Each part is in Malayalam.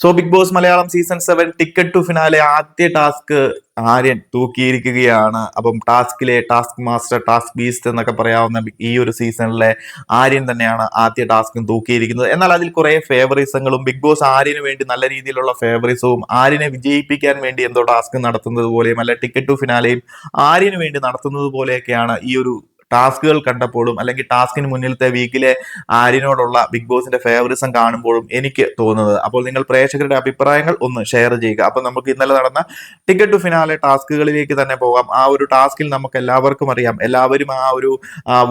So big boss Malayalam season seven ticket to finale ആദ്യ ടാസ്ക് ആര്യൻ തൂക്കിയിരിക്കുകയാണ്. അപ്പം ടാസ്കിലെ ടാസ്ക് മാസ്റ്റർ ടാസ്ക് ബീസ്റ്റ് എന്നൊക്കെ പറയാവുന്ന ഈ ഒരു സീസണിലെ ആര്യൻ തന്നെയാണ് ആദ്യ ടാസ്കും തൂക്കിയിരിക്കുന്നത്. എന്നാൽ അതിൽ കുറെ ഫേവറിസങ്ങളും ബിഗ് ബോസ് ആര്യന് വേണ്ടി നല്ല രീതിയിലുള്ള ഫേവറിസവും ആര്യനെ വിജയിപ്പിക്കാൻ വേണ്ടി എന്തോ ടാസ്ക് നടത്തുന്നത് പോലെയും അല്ല ടിക്കറ്റ് ടു ഫിനാലെയും ആര്യന് വേണ്ടി നടത്തുന്നത് പോലെയൊക്കെയാണ് ഈ ഒരു ടാസ്കുകൾ കണ്ടപ്പോഴും അല്ലെങ്കിൽ ടാസ്കിന് മുന്നിലത്തെ വീക്കിലെ ആര്യനോടുള്ള ബിഗ് ബോസിന്റെ ഫേവറിസം കാണുമ്പോഴും എനിക്ക് തോന്നുന്നത്. അപ്പോൾ നിങ്ങൾ പ്രേക്ഷകരുടെ അഭിപ്രായങ്ങൾ ഒന്ന് ഷെയർ ചെയ്യുക. അപ്പോൾ നമുക്ക് ഇന്നലെ നടന്ന ടിക്കറ്റ് ടു ഫിനാലെ ടാസ്കുകളിലേക്ക് തന്നെ പോകാം. ആ ഒരു ടാസ്കിൽ നമുക്ക് എല്ലാവർക്കും അറിയാം. എല്ലാവരും ആ ഒരു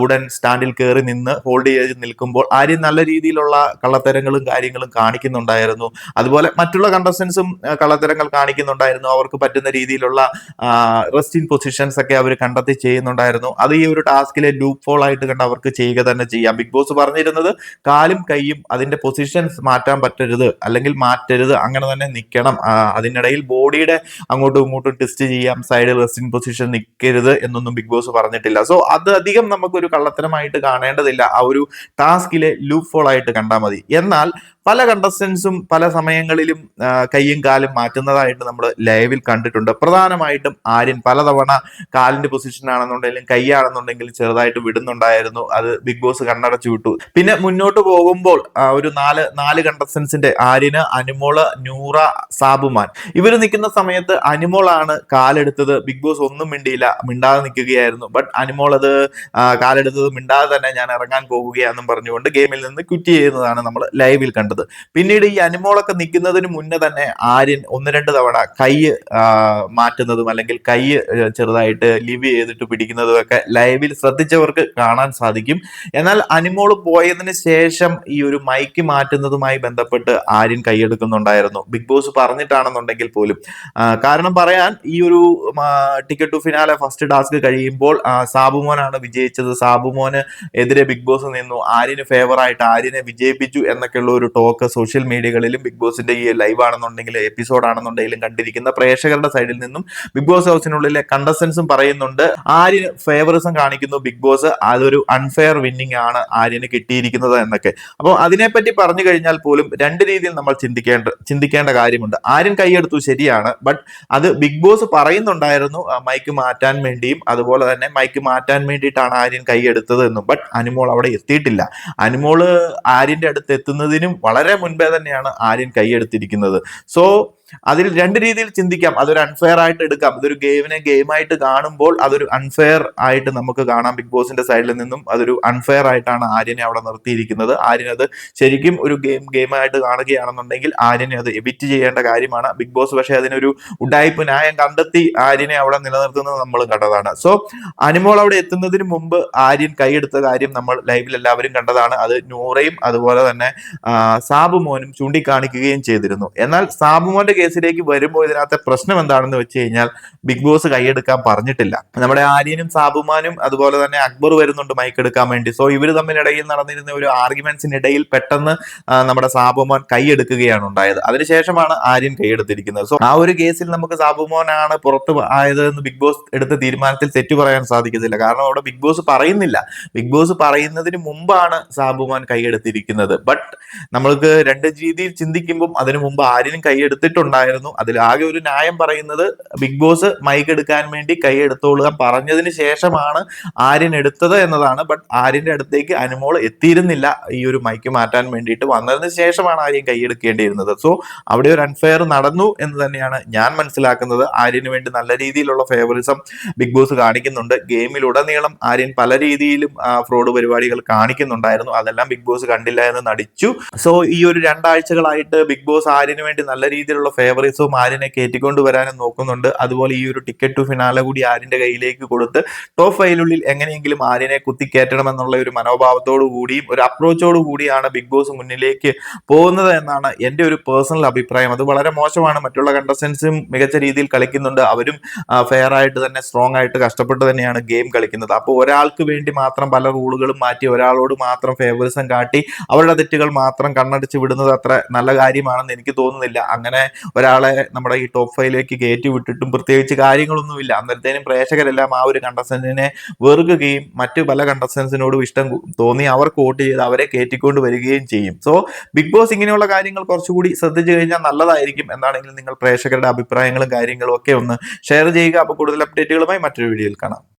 വുഡൻ സ്റ്റാൻഡിൽ കയറി നിന്ന് ഹോൾഡ് ചെയ്ത് നിൽക്കുമ്പോൾ ആര്യൻ നല്ല രീതിയിലുള്ള കള്ളത്തരങ്ങളും കാര്യങ്ങളും കാണിക്കുന്നുണ്ടായിരുന്നു. അതുപോലെ മറ്റുള്ള കണ്ടസ്റ്റൻസും കള്ളത്തരങ്ങൾ കാണിക്കുന്നുണ്ടായിരുന്നു. അവർക്ക് പറ്റുന്ന രീതിയിലുള്ള റെസ്റ്റിംഗ് പൊസിഷൻസ് ഒക്കെ അവർ കണ്ടെത്തി ചെയ്യുന്നുണ്ടായിരുന്നു. അത് ഈ ഒരു ടാസ്കിലെ ലൂപ്പ് ഫോൾ ആയിട്ട് കണ്ട് അവർക്ക് ചെയ്യുക തന്നെ ചെയ്യാം. ബിഗ് ബോസ് പറഞ്ഞിരുന്നത് കാലും കൈയും അതിന്റെ പൊസിഷൻസ് മാറ്റാൻ പറ്റരുത് അല്ലെങ്കിൽ മാറ്റരുത് അങ്ങനെ തന്നെ നിൽക്കണം അതിനിടയിൽ ബോഡിയുടെ അങ്ങോട്ടും ഇങ്ങോട്ടും ടെസ്റ്റ് ചെയ്യാം സൈഡ് റെസ്റ്റിംഗ് പൊസിഷൻ നിൽക്കരുത് എന്നൊന്നും ബിഗ് ബോസ് പറഞ്ഞിട്ടില്ല. സോ അത് അധികം നമുക്കൊരു കള്ളത്തരമായിട്ട് കാണേണ്ടതില്ല. ആ ഒരു ടാസ്കിലെ ലൂപ്പ് ഫോൾ ആയിട്ട് കണ്ടാൽ മതി. എന്നാൽ പല കണ്ടസ്റ്റൻസും പല സമയങ്ങളിലും കൈയും കാലും മാറ്റുന്നതായിട്ട് നമ്മൾ ലൈവിൽ കണ്ടിട്ടുണ്ട്. പ്രധാനമായിട്ടും ആര്യൻ പലതവണ കാലിന്റെ പൊസിഷൻ ആണെന്നുണ്ടെങ്കിലും കൈയാണെന്നുണ്ടെങ്കിലും ചെറുതായിട്ട് വിടുന്നുണ്ടായിരുന്നു. അത് ബിഗ് ബോസ് കണ്ണടച്ചു വിട്ടു. പിന്നെ മുന്നോട്ട് പോകുമ്പോൾ ഒരു നാല് നാല് കണ്ടസ്റ്റൻസിന്റെ ആര്യന് അനുമോൾ നൂറ സാബുമാൻ. ഇവർ നിൽക്കുന്ന സമയത്ത് അനുമോളാണ് കാലെടുത്തത്. ബിഗ് ബോസ് ഒന്നും മിണ്ടിയില്ല. മിണ്ടാതെ നിൽക്കുകയായിരുന്നു. ബട്ട് അനുമോൾ അത് കാലെടുത്തത് മിണ്ടാതെ തന്നെ ഞാൻ ഇറങ്ങാൻ പോകുകയാണെന്നും പറഞ്ഞുകൊണ്ട് ഗെയിമിൽ നിന്ന് ക്വിറ്റ് ചെയ്യുന്നതാണ് നമ്മൾ ലൈവിൽ കണ്ടത്. പിന്നീട് ഈ അനുമോളൊക്കെ നിൽക്കുന്നതിന് മുന്നേ തന്നെ ആര്യൻ ഒന്ന് രണ്ട് തവണ കൈ മാറ്റുന്നതും അല്ലെങ്കിൽ കൈ ചെറുതായിട്ട് ലിവ് ചെയ്തിട്ട് പിടിക്കുന്നതും ഒക്കെ ലൈവിൽ ശ്രദ്ധിച്ചവർക്ക് കാണാൻ സാധിക്കും. എന്നാൽ അനിമോൾ പോയതിന് ശേഷം ഈ ഒരു മൈക്ക് മാറ്റുന്നതുമായി ബന്ധപ്പെട്ട് ആര്യൻ കൈയെടുക്കുന്നുണ്ടായിരുന്നു. ബിഗ് ബോസ് പറഞ്ഞിട്ടാണെന്നുണ്ടെങ്കിൽ പോലും. കാരണം പറയാൻ ഈ ഒരു ticket to finale first task കഴിയുമ്പോൾ സാബുമോനാണ് വിജയിച്ചത്. സാബുമോന് എതിരെ ബിഗ് ബോസ് നിന്നു. ആര്യന് ഫേവറായിട്ട് ആര്യനെ വിജയിപ്പിച്ചു എന്നൊക്കെയുള്ള ഒരു ടോക്ക് സോഷ്യൽ മീഡിയകളിലും ബിഗ് ബോസിന്റെ ഈ ലൈവ് ആണെന്നുണ്ടെങ്കിൽ എപ്പിസോഡ് ആണെന്നുണ്ടെങ്കിലും കണ്ടിരിക്കുന്ന പ്രേക്ഷകരുടെ സൈഡിൽ നിന്നും ബിഗ് ബോസ് ഹൗസിനുള്ളിലെ കണ്ടസ്റ്റൻസും പറയുന്നുണ്ട് ആര്യന് ഫേവറിസം കാണിക്കുന്നു ബിഗ് ബോസ് അതൊരു അൺഫെയർ വിന്നിംഗ് ആണ് ആര്യന് കിട്ടിയിരിക്കുന്നത് എന്നൊക്കെ. അപ്പോൾ അതിനെപ്പറ്റി പറഞ്ഞു കഴിഞ്ഞാൽ പോലും രണ്ട് രീതിയിൽ നമ്മൾ ചിന്തിക്കേണ്ട ചിന്തിക്കേണ്ട കാര്യമുണ്ട്. ആര്യൻ കൈയെടുത്തു ശരിയാണ് ബട്ട് അത് ബിഗ് ബോസ് പറയുന്നുണ്ടായിരുന്നു മൈക്ക് മാറ്റാൻ വേണ്ടിയും അതുപോലെ തന്നെ മൈക്ക് മാറ്റാൻ വേണ്ടിയിട്ടാണ് ആര്യൻ കൈയെടുത്തത് എന്നും. ബട്ട് അനുമോൾ അവിടെ എത്തിയിട്ടില്ല. അനുമോൾ ആര്യന്റെ അടുത്ത് എത്തുന്നതിനും വളരെ മുൻപേ തന്നെയാണ് ആര്യൻ കൈയെടുത്തിരിക്കുന്നത്. സോ അതിൽ രണ്ട് രീതിയിൽ ചിന്തിക്കാം. അതൊരു അൺഫെയർ ആയിട്ട് എടുക്കാം. ഇതൊരു ഗെയിമിനെ ഗെയിമായിട്ട് കാണുമ്പോൾ അതൊരു അൺഫെയർ ആയിട്ട് നമുക്ക് കാണാം. ബിഗ് ബോസിന്റെ സൈഡിൽ നിന്നും അതൊരു അൺഫെയർ ആയിട്ടാണ് ആര്യനെ അവിടെ നിർത്തിയിരിക്കുന്നത്. ആര്യൻ അത് ശരിക്കും ഒരു ഗെയിം ഗെയിമായിട്ട് കാണുകയാണെന്നുണ്ടെങ്കിൽ ആര്യനെ അത് എബിറ്റ് ചെയ്യേണ്ട കാര്യമാണ്. ബിഗ് ബോസ് പക്ഷേ അതിനൊരു ഉഡായ്പ് ന്യായം കണ്ടെത്തി ആര്യനെ അവിടെ നിലനിർത്തുന്നത് നമ്മൾ കണ്ടതാണ്. സോ അനുമോൾ അവിടെ എത്തുന്നതിന് മുമ്പ് ആര്യൻ കൈയെടുത്ത കാര്യം നമ്മൾ ലൈവിൽ എല്ലാവരും കണ്ടതാണ്. അത് നൂറയും അതുപോലെ തന്നെ സാബുമോനും ചൂണ്ടിക്കാണിക്കുകയും ചെയ്തിരുന്നു. എന്നാൽ സാബുമോന്റെ കേസിലേക്ക് വരുമ്പോൾ ഇതിനകത്തെ പ്രശ്നം എന്താണെന്ന് വെച്ച് കഴിഞ്ഞാൽ ബിഗ് ബോസ് കൈയെടുക്കാൻ പറഞ്ഞിട്ടില്ല. നമ്മുടെ ആര്യനും സാബുമാനും അതുപോലെ തന്നെ അക്ബർ വരുന്നുണ്ട് മൈക്ക് എടുക്കാൻ വേണ്ടി. സോ ഇവർ തമ്മിലിടയിൽ നടന്നിരുന്ന ഒരു ആർഗ്യുമെന്റ്സിനിടയിൽ പെട്ടെന്ന് നമ്മുടെ സാബുമോൻ കൈയെടുക്കുകയാണ് ഉണ്ടായത്. അതിനുശേഷമാണ് ആര്യൻ കൈയെടുത്തിരിക്കുന്നത് സോ ആ ഒരു കേസിൽ നമുക്ക് സാബുമോനാണ് പുറത്ത് ആയത് എന്ന് ബിഗ് ബോസ് എടുത്ത തീരുമാനത്തിൽ തെറ്റു പറയാൻ സാധിക്കത്തില്ല. കാരണം അവിടെ ബിഗ് ബോസ് പറയുന്നില്ല. ബിഗ് ബോസ് പറയുന്നതിന് മുമ്പാണ് സാബുമാൻ കൈയെടുത്തിരിക്കുന്നത് ബട്ട് നമ്മൾക്ക് രണ്ട് രീതിയിൽ ചിന്തിക്കുമ്പോൾ അതിനു മുമ്പ് ആര്യനും കൈയെടുത്തിട്ടുണ്ട് ഉണ്ടായിരുന്നു. അതിൽ ആകെ ഒരു ന്യായം പറയുന്നത് ബിഗ് ബോസ് മൈക്ക് എടുക്കാൻ വേണ്ടി കൈ എടുത്തോളുക പറഞ്ഞതിന് ശേഷമാണ് ആര്യൻ എടുത്തത് എന്നതാണ്. ബട്ട് ആര്യന്റെ അടുത്തേക്ക് അനുമോൾ എത്തിയിരുന്നില്ല ഈ ഒരു മൈക്ക് മാറ്റാൻ വേണ്ടിയിട്ട്. വന്നതിന് ശേഷമാണ് ആര്യൻ കൈയെടുക്കേണ്ടിയിരുന്നത് സോ അവിടെ ഒരു അൺഫെയർ നടന്നു എന്ന് തന്നെയാണ് ഞാൻ മനസ്സിലാക്കുന്നത്. ആര്യന് വേണ്ടി നല്ല രീതിയിലുള്ള ഫേവറിസം ബിഗ് ബോസ് കാണിക്കുന്നുണ്ട്. ഗെയിമിലുടനീളം ആര്യൻ പല രീതിയിലും ഫ്രോഡ് പരിപാടികൾ കാണിക്കുന്നുണ്ടായിരുന്നു. അതെല്ലാം ബിഗ് ബോസ് കണ്ടില്ല എന്ന് നടിച്ചു. സോ ഈ ഒരു രണ്ടാഴ്ചകളായിട്ട് ബിഗ് ബോസ് ആര്യന് വേണ്ടി നല്ല രീതിയിലുള്ള ഫേവറേറ്റ്സും ആരിനെ കയറ്റിക്കൊണ്ട് വരാനും നോക്കുന്നുണ്ട്. അതുപോലെ ഈ ഒരു ടിക്കറ്റ് ടു ഫിനാല കൂടി ആരിന്റെ കയ്യിലേക്ക് കൊടുത്ത് ടോപ്പ് ഫൈവിനുള്ളിൽ എങ്ങനെയെങ്കിലും ആര്യനെ കുത്തിക്കയറ്റണം എന്നുള്ള ഒരു മനോഭാവത്തോടു കൂടിയും ഒരു അപ്രോച്ചോടു കൂടിയാണ് ബിഗ് ബോസ് മുന്നിലേക്ക് പോകുന്നത് എന്നാണ് എന്റെ ഒരു പേഴ്സണൽ അഭിപ്രായം. അത് വളരെ മോശമാണ്. മറ്റുള്ള കണ്ടസ്റ്റൻസും മികച്ച രീതിയിൽ കളിക്കുന്നുണ്ട്. അവരും ഫെയർ ആയിട്ട് തന്നെ സ്ട്രോങ് ആയിട്ട് കഷ്ടപ്പെട്ട് തന്നെയാണ് ഗെയിം കളിക്കുന്നത്. അപ്പോൾ ഒരാൾക്ക് വേണ്ടി മാത്രം പല റൂളുകളും മാറ്റി ഒരാളോട് മാത്രം ഫേവറിസം കാട്ടി അവരുടെ തെറ്റുകൾ മാത്രം കണ്ണടിച്ച് വിടുന്നത് അത്ര നല്ല കാര്യമാണെന്ന് എനിക്ക് തോന്നുന്നില്ല. അങ്ങനെ ഒരാളെ നമ്മുടെ ഈ ടോപ്പ് ഫൈവിലേക്ക് കയറ്റി വിട്ടിട്ടും പ്രത്യേകിച്ച് കാര്യങ്ങളൊന്നുമില്ല. അന്നേരത്തേനും പ്രേക്ഷകരെല്ലാം ആ ഒരു കണ്ടസ്റ്റന്റിനെ വെറുക്കുകയും മറ്റു പല കണ്ടസ്റ്റൻസിനോടും ഇഷ്ടം തോന്നി അവർക്ക് വോട്ട് ചെയ്ത് അവരെ കയറ്റിക്കൊണ്ട് വരികയും ചെയ്യും. സോ ബിഗ് ബോസ് ഇങ്ങനെയുള്ള കാര്യങ്ങൾ കുറച്ചുകൂടി ശ്രദ്ധിച്ചു കഴിഞ്ഞാൽ നല്ലതായിരിക്കും എന്താണെങ്കിലും നിങ്ങൾ പ്രേക്ഷകരുടെ അഭിപ്രായങ്ങളും കാര്യങ്ങളും ഒക്കെ ഒന്ന് ഷെയർ ചെയ്യുക. അപ്പോൾ കൂടുതൽ അപ്ഡേറ്റുകളുമായി മറ്റൊരു വീഡിയോയിൽ കാണാം.